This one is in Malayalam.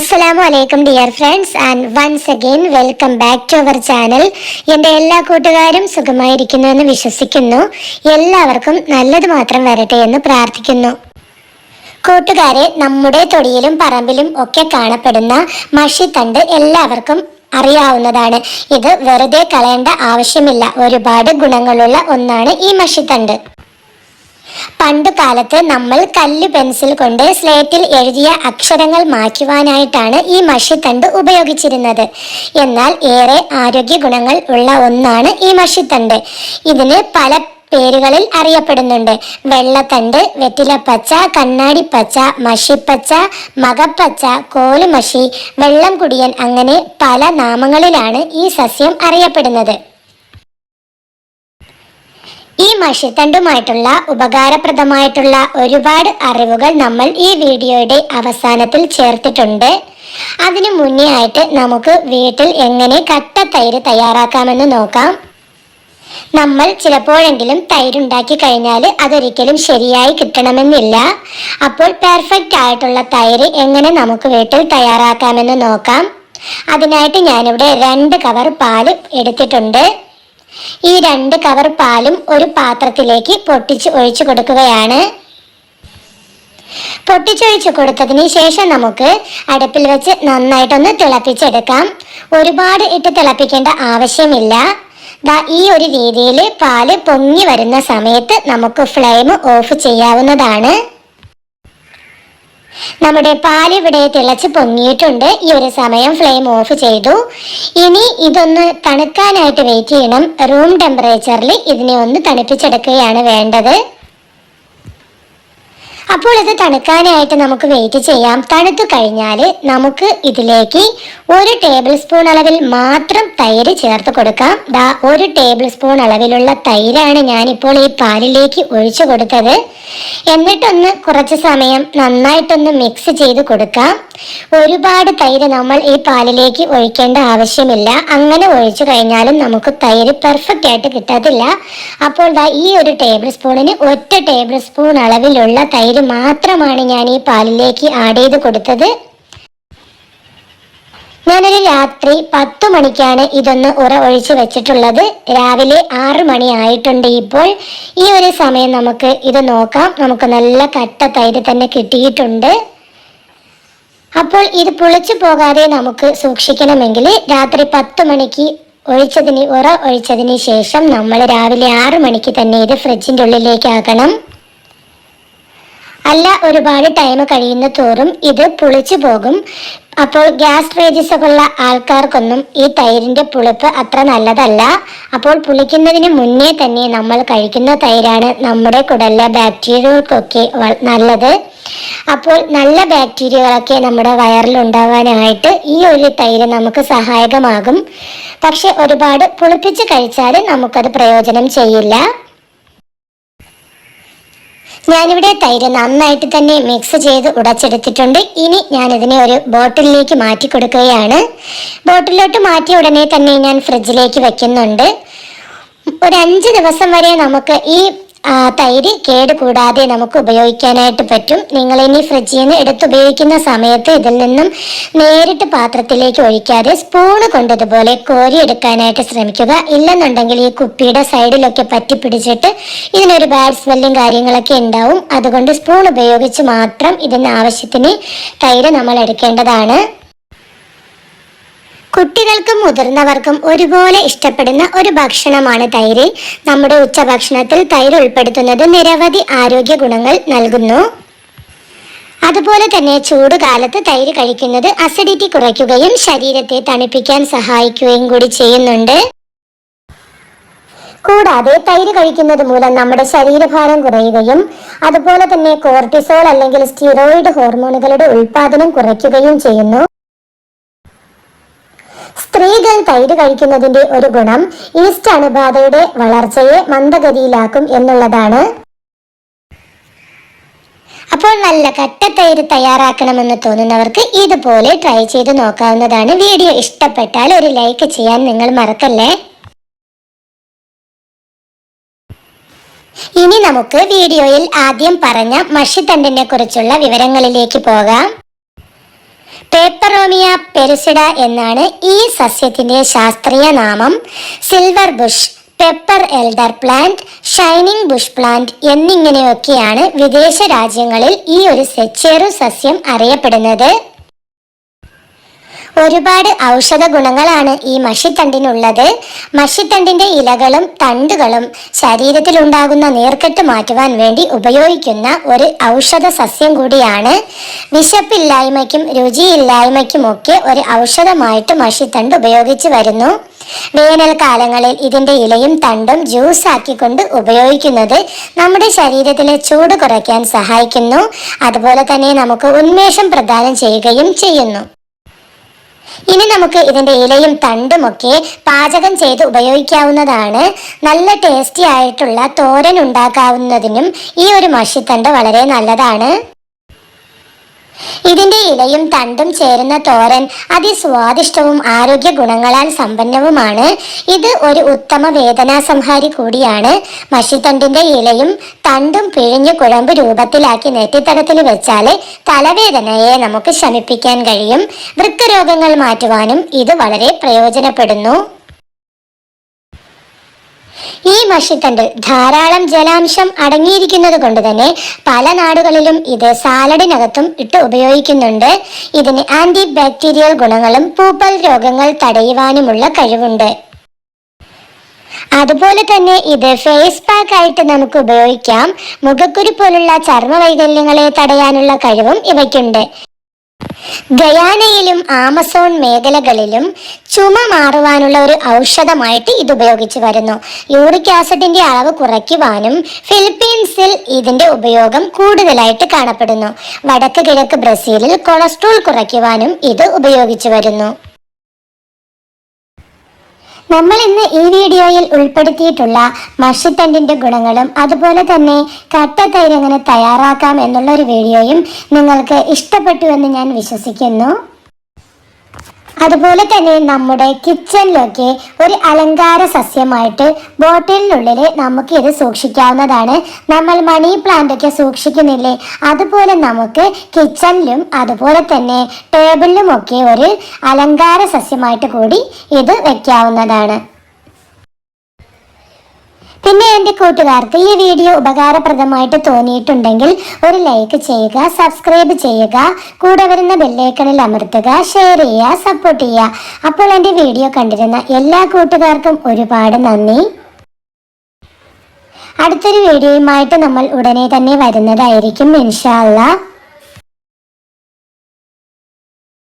അസ്സലാമു അലൈക്കും dear friends and once again welcome back to our channel. എന്റെ എല്ലാ കൂട്ടുകാരും സുഖമായിരിക്കുന്നു എന്ന് വിശ്വസിക്കുന്നു. എല്ലാവർക്കും നല്ലത് മാത്രം വരട്ടെ എന്ന് പ്രാർത്ഥിക്കുന്നു. കൂട്ടുകാരെ നമ്മുടെ തൊടിയിലും പറമ്പിലും ഒക്കെ കാണപ്പെടുന്ന മഷിത്തണ്ട് എല്ലാവർക്കും അറിയാവുന്നതാണ്. ഇത് വെറുതെ കളയേണ്ട ആവശ്യമില്ല. ഒരുപാട് ഗുണങ്ങളുള്ള ഒന്നാണ് ഈ മഷിത്തണ്ട്. പണ്ട് കാലത്ത് നമ്മൾ കല്ല് പെൻസിൽ കൊണ്ട് സ്ലേറ്റിൽ എഴുതിയ അക്ഷരങ്ങൾ മായ്ക്കുവാനായിട്ടാണ് ഈ മഷിത്തണ്ട് ഉപയോഗിച്ചിരുന്നത്. എന്നാൽ ഏറെ ആരോഗ്യ ഗുണങ്ങൾ ഉള്ള ഒന്നാണ് ഈ മഷിത്തണ്ട്. ഇതിന് പല പേരുകളിൽ അറിയപ്പെടുന്നുണ്ട്. വെള്ളത്തണ്ട് വെറ്റിലപ്പച്ച കണ്ണാടിപ്പച്ച മഷിപ്പച്ച മകപ്പച്ച കോലുമഷി വെള്ളം കുടിയൻ അങ്ങനെ പല നാമങ്ങളിലാണ് ഈ സസ്യം അറിയപ്പെടുന്നത്. ഈ മഷിത്തണ്ടുമായിട്ടുള്ള ഉപകാരപ്രദമായിട്ടുള്ള ഒരുപാട് അറിവുകൾ നമ്മൾ ഈ വീഡിയോയുടെ അവസാനത്തിൽ ചേർത്തിട്ടുണ്ട്. അതിനു മുന്നേ ആയിട്ട് നമുക്ക് വീട്ടിൽ എങ്ങനെ കട്ട തൈര് തയ്യാറാക്കാമെന്ന് നോക്കാം. നമ്മൾ ചിലപ്പോഴെങ്കിലും തൈരുണ്ടാക്കി കഴിഞ്ഞാൽ അതൊരിക്കലും ശരിയായി കിട്ടണമെന്നില്ല. അപ്പോൾ പെർഫെക്റ്റ് ആയിട്ടുള്ള തൈര് എങ്ങനെ നമുക്ക് വീട്ടിൽ തയ്യാറാക്കാമെന്ന് നോക്കാം. അതിനായിട്ട് ഞാനിവിടെ രണ്ട് കവർ പാൽ എടുത്തിട്ടുണ്ട്. ഈ രണ്ട് കവർ പാലും ഒരു പാത്രത്തിലേക്ക് പൊട്ടിച്ച് ഒഴിച്ചു കൊടുക്കുകയാണ്. പൊട്ടിച്ചൊഴിച്ച് കൊടുത്തതിന് ശേഷം നമുക്ക് അടുപ്പിൽ വെച്ച് നന്നായിട്ടൊന്ന് തിളപ്പിച്ചെടുക്കാം. ഒരുപാട് ഇട്ട് തിളപ്പിക്കേണ്ട ആവശ്യമില്ല. ദാ ഈ ഒരു രീതിയിൽ പാൽ പൊങ്ങി വരുന്ന സമയത്ത് നമുക്ക് ഫ്ലെയിം ഓഫ് ചെയ്യാവുന്നതാണ്. നമ്മുടെ പാൽ ഇവിടെ തിളച്ച് പൊങ്ങിയിട്ടുണ്ട്. ഈ ഒരു സമയം ഫ്ലെയിം ഓഫ് ചെയ്തു. ഇനി ഇതൊന്ന് തണുക്കാനായിട്ട് വെയിറ്റ് ചെയ്യണം. റൂം ടെമ്പറേച്ചറിൽ ഇതിനെ ഒന്ന് തണുപ്പിച്ചെടുക്കുകയാണ് വേണ്ടത്. അപ്പോൾ ഇത് തണുക്കാനായിട്ട് നമുക്ക് വെയിറ്റ് ചെയ്യാം. തണുത്തു കഴിഞ്ഞാൽ നമുക്ക് ഇതിലേക്ക് ഒരു ടേബിൾ സ്പൂൺ അളവിൽ മാത്രം തൈര് ചേർത്ത് കൊടുക്കാം. ദാ ഒരു ടേബിൾ സ്പൂൺ അളവിലുള്ള തൈരാണ് ഞാനിപ്പോൾ ഈ പാലിലേക്ക് ഒഴിച്ചു കൊടുത്തത്. എന്നിട്ടൊന്ന് കുറച്ച് സമയം നന്നായിട്ടൊന്ന് മിക്സ് ചെയ്ത് കൊടുക്കാം. ഒരുപാട് തൈര് നമ്മൾ ഈ പാലിലേക്ക് ഒഴിക്കേണ്ട ആവശ്യമില്ല. അങ്ങനെ ഒഴിച്ചു കഴിഞ്ഞാലും നമുക്ക് തൈര് പെർഫെക്റ്റ് ആയിട്ട് കിട്ടത്തില്ല. അപ്പോൾ ദാ ഈ ഒരു ടേബിൾ സ്പൂണിന് ഒറ്റ ടേബിൾ സ്പൂൺ അളവിലുള്ള തൈര് മാത്രമാണ് ഞാൻ ഈ പാലിലേക്ക് ആഡ് ചെയ്ത് കൊടുത്തത്. ഞാനൊരു രാത്രി പത്തു മണിക്കാണ് ഇതൊന്ന് ഉറ ഒഴിച്ച് വെച്ചിട്ടുള്ളത്. രാവിലെ ആറ് മണി ആയിട്ടുണ്ട് ഇപ്പോൾ. ഈ ഒരു സമയം നമുക്ക് ഇത് നോക്കാം. നമുക്ക് നല്ല കട്ട തൈര് തന്നെ കിട്ടിയിട്ടുണ്ട്. അപ്പോൾ ഇത് പുളിച്ചു പോകാതെ നമുക്ക് സൂക്ഷിക്കണമെങ്കിൽ രാത്രി പത്ത് മണിക്ക് ഒഴിച്ചതിന് ഉറ ഒഴിച്ചതിന് ശേഷം നമ്മൾ രാവിലെ ആറ് മണിക്ക് തന്നെ ഇത് ഫ്രിഡ്ജിന്റെ ഉള്ളിലേക്ക് ആക്കണം. അല്ല ഒരുപാട് ടൈം കഴിയുന്ന തോറും ഇത് പുളിച്ചു പോകും. അപ്പോൾ ഗ്യാസ്ട്രൈറ്റിസ് ഒക്കെ ഉള്ള ആൾക്കാർക്കൊന്നും ഈ തൈരിന്റെ പുളിപ്പ് അത്ര നല്ലതല്ല. അപ്പോൾ പുളിക്കുന്നതിന് മുന്നേ തന്നെ നമ്മൾ കഴിക്കുന്ന തൈരാണ് നമ്മുടെ കുടലിലെ ബാക്ടീരിയകൾക്കൊക്കെ നല്ലത്. അപ്പോൾ നല്ല ബാക്ടീരിയകളൊക്കെ നമ്മുടെ വയറിൽ ഉണ്ടാവാനായിട്ട് ഈ ഒരു തൈര് നമുക്ക് സഹായകമാകും. പക്ഷെ ഒരുപാട് പുളിപ്പിച്ച് കഴിച്ചാൽ നമുക്കത് പ്രയോജനം ചെയ്യില്ല. ഞാനിവിടെ തൈര് നന്നായിട്ട് തന്നെ മിക്സ് ചെയ്ത് ഉടച്ചെടുത്തിട്ടുണ്ട്. ഇനി ഞാനിതിനെ ഒരു ബോട്ടിലിലേക്ക് മാറ്റി കൊടുക്കുകയാണ്. ബോട്ടിലോട്ട് മാറ്റിയ ഉടനെ തന്നെ ഞാൻ ഫ്രിഡ്ജിലേക്ക് വെക്കുന്നുണ്ട്. ഒരു അഞ്ച് ദിവസം വരെ നമുക്ക് ഈ തൈര് കേട് കൂടാതെ നമുക്ക് ഉപയോഗിക്കാനായിട്ട് പറ്റും. നിങ്ങൾ ഇനി ഫ്രിഡ്ജിൽ നിന്ന് എടുത്തുപയോഗിക്കുന്ന സമയത്ത് ഇതിൽ നിന്നും നേരിട്ട് പാത്രത്തിലേക്ക് ഒഴിക്കാതെ സ്പൂണ് കൊണ്ടതുപോലെ കോരി എടുക്കാനായിട്ട് ശ്രമിക്കുക. ഇല്ലെന്നുണ്ടെങ്കിൽ ഈ കുപ്പിയുടെ സൈഡിലൊക്കെ പറ്റി പിടിച്ചിട്ട് ഇതിനൊരു ബാഡ് സ്മെല്ലും കാര്യങ്ങളൊക്കെ ഉണ്ടാവും. അതുകൊണ്ട് സ്പൂൺ ഉപയോഗിച്ച് മാത്രം ഇതിന് ആവശ്യത്തിന് തൈര് നമ്മൾ എടുക്കേണ്ടതാണ്. കുട്ടികൾക്കും മുതിർന്നവർക്കും ഒരുപോലെ ഇഷ്ടപ്പെടുന്ന ഒരു ഭക്ഷണമാണ് തൈര്. നമ്മുടെ ഉച്ചഭക്ഷണത്തിൽ തൈര് ഉൾപ്പെടുത്തുന്നത് നിരവധി ആരോഗ്യ ഗുണങ്ങൾ നൽകുന്നു. അതുപോലെ തന്നെ ചൂട് കാലത്ത് തൈര് കഴിക്കുന്നത് അസിഡിറ്റി കുറയ്ക്കുകയും ശരീരത്തെ തണുപ്പിക്കാൻ സഹായിക്കുകയും കൂടി ചെയ്യുന്നുണ്ട്. കൂടാതെ തൈര് കഴിക്കുന്നത് മൂലം നമ്മുടെ ശരീരഭാരം കുറയുകയും അതുപോലെ തന്നെ കോർട്ടിസോൾ അല്ലെങ്കിൽ സ്റ്റിറോയിഡ് ഹോർമോണുകളുടെ ഉൽപാദനം കുറയ്ക്കുകയും ചെയ്യുന്നു. സ്ത്രീകൾ തൈര് കഴിക്കുന്നതിന്റെ ഒരു ഗുണം ഈസ്റ്റ് അണുബാധയുടെ വളർച്ചയെ മന്ദഗതിയിലാക്കും എന്നുള്ളതാണ്. അപ്പോൾ നല്ല കട്ട തൈര് തയ്യാറാക്കണമെന്ന് തോന്നുന്നവർക്ക് ഇതുപോലെ ട്രൈ ചെയ്ത് നോക്കാവുന്നതാണ് വീഡിയോ. ഇഷ്ടപ്പെട്ടാൽ ഒരു ലൈക്ക് ചെയ്യാൻ നിങ്ങൾ മറക്കല്ലേ? ഇനി നമുക്ക് വീഡിയോയിൽ ആദ്യം പറഞ്ഞ മഷിത്തണ്ടിനെ കുറിച്ചുള്ള വിവരങ്ങളിലേക്ക് പോകാം. പേപ്പറോമിയ പെരുസിഡ എന്നാണ് ഈ സസ്യത്തിന്റെ ശാസ്ത്രീയ നാമം. Silver bush pepper elder plant shining bush plant എന്നിങ്ങനെയൊക്കെയാണ് വിദേശ രാജ്യങ്ങളിൽ ഈ ഒരു ചെറു സസ്യം അറിയപ്പെടുന്നത്. ഒരുപാട് ഔഷധ ഗുണങ്ങളാണ് ഈ മഷിത്തണ്ടിനുള്ളത്. മഷിത്തണ്ടിന്റെ ഇലകളും തണ്ടുകളും ശരീരത്തിൽ ഉണ്ടാകുന്ന നീർക്കെട്ട് മാറ്റുവാൻ വേണ്ടി ഉപയോഗിക്കുന്ന ഒരു ഔഷധ സസ്യം കൂടിയാണ്. വിശപ്പില്ലായ്മയ്ക്കും രുചിയില്ലായ്മയ്ക്കും ഒക്കെ ഒരു ഔഷധമായിട്ട് മഷിത്തണ്ട് ഉപയോഗിച്ച് വരുന്നു. വേനൽക്കാലങ്ങളിൽ ഇതിന്റെ ഇലയും തണ്ടും ജ്യൂസ് ആക്കിക്കൊണ്ട് ഉപയോഗിക്കുന്നത് നമ്മുടെ ശരീരത്തിലെ ചൂട് കുറയ്ക്കാൻ സഹായിക്കുന്നു. അതുപോലെ തന്നെ നമുക്ക് ഉന്മേഷം പ്രദാനം ചെയ്യുകയും ചെയ്യുന്നു. ഇനി നമുക്ക് ഇതിന്റെ ഇലയും തണ്ടും ഒക്കെ പാചകം ചെയ്ത് ഉപയോഗിക്കാവുന്നതാണ്. നല്ല ടേസ്റ്റി ആയിട്ടുള്ള തോരൻ ഉണ്ടാക്കാവുന്നതിനും ഈ ഒരു മഷിത്തണ്ട് വളരെ നല്ലതാണ്. ഇതിന്റെ ഇലയും തണ്ടും ചേരുന്ന തോരൻ അതിസ്വാദിഷ്ടവും ആരോഗ്യ ഗുണങ്ങളാൽ സമ്പന്നവുമാണ്. ഇത് ഒരു ഉത്തമ വേദനാ സംഹാരി കൂടിയാണ്. മഷിത്തണ്ടിന്റെ ഇലയും തണ്ടും പിഴിഞ്ഞു കുഴമ്പ് രൂപത്തിലാക്കി നെറ്റിത്തടത്തിൽ വെച്ചാൽ തലവേദനയെ നമുക്ക് ശമിപ്പിക്കാൻ കഴിയും. വൃക്കരോഗങ്ങൾ മാറ്റുവാനും ഇത് വളരെ പ്രയോജനപ്പെടുന്നു. ഈ മഷിത്തണ്ടിൽ ധാരാളം ജലാംശം അടങ്ങിയിരിക്കുന്നത് കൊണ്ട് തന്നെ പല നാടുകളിലും ഇത് സാലഡിനകത്തും ഇട്ട് ഉപയോഗിക്കുന്നുണ്ട്. ഇതിന് ആന്റി ബാക്ടീരിയൽ ഗുണങ്ങളും പൂപ്പൽ രോഗങ്ങൾ തടയുവാനുമുള്ള കഴിവുണ്ട്. അതുപോലെ തന്നെ ഇത് ഫേസ് പാക്ക് ആയിട്ട് നമുക്ക് ഉപയോഗിക്കാം. മുഖക്കുരു പോലുള്ള ചർമ്മ വൈകല്യങ്ങളെ തടയാനുള്ള കഴിവും ഇവയ്ക്കുണ്ട്. ഗയാനയിലും ആമസോൺ മേഖലകളിലും ചുമ മാറുവാനുള്ള ഒരു ഔഷധമായിട്ട് ഇത് ഉപയോഗിച്ചു വരുന്നു. യൂറിക് ആസിഡിന്റെ അളവ് കുറയ്ക്കുവാനും ഫിലിപ്പീൻസിൽ ഇതിന്റെ ഉപയോഗം കൂടുതലായിട്ട് കാണപ്പെടുന്നു. വടക്ക് കിഴക്ക് ബ്രസീലിൽ കൊളസ്ട്രോൾ കുറയ്ക്കുവാനും ഇത് ഉപയോഗിച്ചു വരുന്നു. നമ്മൾ ഇന്ന് ഈ വീഡിയോയിൽ ഉൾപ്പെടുത്തിയിട്ടുള്ള മഷിത്തണ്ടിന്റെ ഗുണങ്ങളും അതുപോലെ തന്നെ കട്ട തൈര് എങ്ങനെ തയ്യാറാക്കാം എന്നുള്ള ഒരു വീഡിയോയും നിങ്ങൾക്ക് ഇഷ്ടപ്പെട്ടു എന്ന് ഞാൻ വിശ്വസിക്കുന്നു. അതുപോലെ തന്നെ നമ്മുടെ കിച്ചണിലൊക്കെ ഒരു അലങ്കാര സസ്യമായിട്ട് ബോട്ടിലിനുള്ളിൽ നമുക്ക് ഇത് സൂക്ഷിക്കാവുന്നതാണ്. നമ്മൾ മണി പ്ലാന്റ് ഒക്കെ സൂക്ഷിക്കുന്നില്ലേ? അതുപോലെ നമുക്ക് കിച്ചണിലും അതുപോലെ തന്നെ ടേബിളിലും ഒക്കെ ഒരു അലങ്കാര സസ്യമായിട്ട് കൂടി ഇത് വെക്കാവുന്നതാണ്. പിന്നെ എന്റെ കൂട്ടുകാർക്ക് ഈ വീഡിയോ ഉപകാരപ്രദമായിട്ട് തോന്നിയിട്ടുണ്ടെങ്കിൽ ഒരു ലൈക്ക് ചെയ്യുക സബ്സ്ക്രൈബ് ചെയ്യുക കൂടെ വരുന്ന ബെല്ലൈക്കണിൽ അമർത്തുക ഷെയർ ചെയ്യുക സപ്പോർട്ട് ചെയ്യുക. അപ്പോൾ എന്റെ വീഡിയോ കണ്ടിരുന്ന എല്ലാ കൂട്ടുകാർക്കും ഒരുപാട് നന്ദി. അടുത്തൊരു വീഡിയോയുമായിട്ട് നമ്മൾ ഉടനെ തന്നെ വരുന്നതായിരിക്കും ഇൻഷാല്ല